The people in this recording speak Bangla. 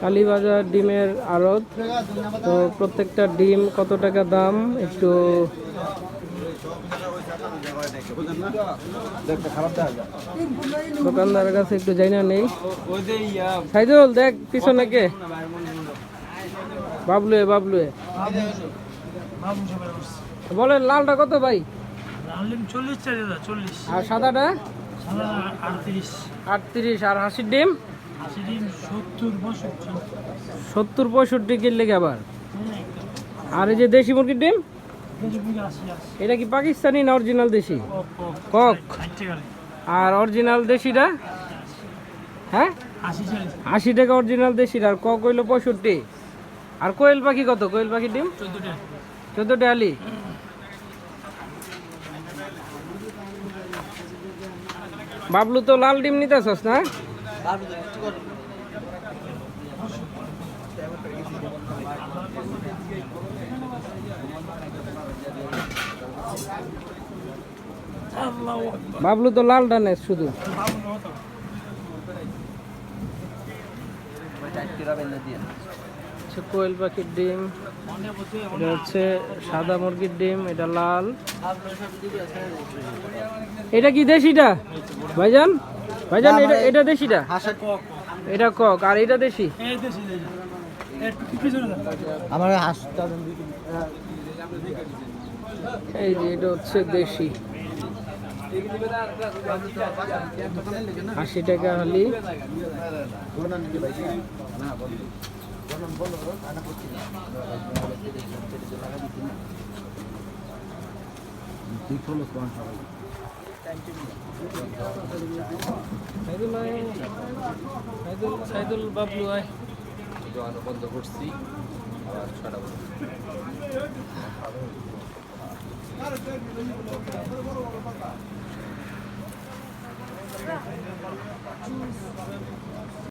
কালীবাজার ডিমের আড়ত। তো প্রত্যেকটা ডিম কত টাকা দাম? একটু দোকানদারের কাছে একটু জানা নেই। সাইদুল, দেখ, পিছনে কে? বাবলুয়ে বাবলুয়ে। বলেন, লালটা কত ভাই? আর সাদাটা? আটত্রিশ, আর হাসির ডিম? সত্তর পঁয়ষট্টি কিনলে আবার। আর এই যে দেশি মুরগির ডিম? এটা কি পাকিস্তানি না অরিজিনাল দেশি? কক। আর অরিজিনাল দেশিটা? হ্যাঁ? আশি টাকা অরিজিনাল দেশির, আর কক হইল পঁয়ষট্টি। আর কোয়েল পাখি কত? কোয়েল পাখির ডিম? চোদ্দটা আলি বাবলু তো লাল ডিম নিতেছস না? আল্লাহ বাবলু তো লাল ডানে শুধু। হচ্ছে কোয়েল পাখির ডিম। এটা হচ্ছে সাদা মুরগির ডিম এটা লাল। এটা কি দেশ দেশিটা? ভাইজান? ভাইজান এটা এটা দেশিটা কক এটা কক আর এটা দেশি? আমার হাসটা এই যে এটা হচ্ছে দেশি। আশি টাকা হলি। আয়। সাইদুল বাবলু আয় বন্ধ করছি আবার ছটা বন্ধ